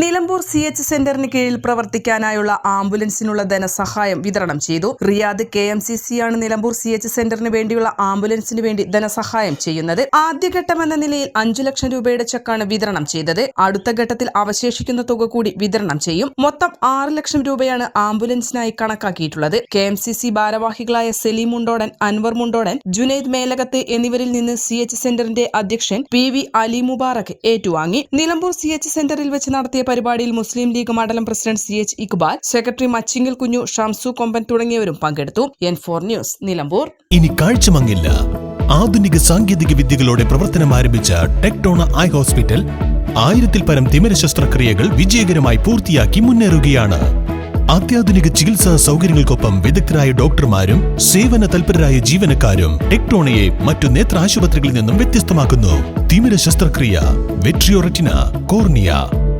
Nilambur C H സെന്ററിന് കീഴിൽ പ്രവർത്തിക്കാനായുള്ള ആംബുലൻസിനുള്ള ധനസഹായം വിതരണം ചെയ്തു. Riyadh K M C C ആണ് നിലമ്പൂർ സി എച്ച് സെന്ററിന് വേണ്ടിയുള്ള ആംബുലൻസിന് വേണ്ടി ധനസഹായം ചെയ്യുന്നത്. ആദ്യഘട്ടമെന്ന നിലയിൽ അഞ്ചു ലക്ഷം രൂപയുടെ ചെക്കാണ് വിതരണം ചെയ്തത്. അടുത്ത ഘട്ടത്തിൽ അവശേഷിക്കുന്ന തുക കൂടി വിതരണം ചെയ്യും. മൊത്തം ആറ് ലക്ഷം രൂപയാണ് ആംബുലൻസിനായി കണക്കാക്കിയിട്ടുള്ളത്. കെ എം സി സി ഭാരവാഹികളായ സലീം മുണ്ടോടൻ അൻവർ മുണ്ടോടൻ ജുനൈദ് മേലകത്ത് എന്നിവരിൽ നിന്ന് സി എച്ച് സെന്ററിന്റെ അധ്യക്ഷൻ പി വി അലി മുബാറക് ഏറ്റുവാങ്ങി. നിലമ്പൂർ സി എച്ച് സെന്ററിൽ വെച്ച് നടത്തിയ പരിപാടിയിൽ മുസ്ലിം ലീഗ് മണ്ഡലം president C H Iqbal secretary Machingal Kunju Shamsu Komban തുടങ്ങിയവരും പങ്കെടുത്തു. N four news Nilambur. ഇനി കാഴ്ചമങ്ങില്ല ആധുനിക സാങ്കേതിക വിദ്യകളോടെ പ്രവർത്തനം ആരംഭിച്ച ടെക്ടോണ ഐ ഹോസ്പിറ്റൽ ആയിരത്തിൽ പരം തിമിര ശസ്ത്രക്രിയകൾ വിജയകരമായി പൂർത്തിയാക്കി മുന്നേറുകയാണ്. അത്യാധുനിക ചികിത്സാ സൗകര്യങ്ങൾക്കൊപ്പം വിദഗ്ധരായ ഡോക്ടർമാരും സേവന തൽപരരായ ജീവനക്കാരും ടെക്ടോണയെ മറ്റു നേത്ര ആശുപത്രികളിൽ നിന്നും വ്യത്യസ്തമാക്കുന്നു. തിമിര ശസ്ത്രക്രിയ vitreoretina cornea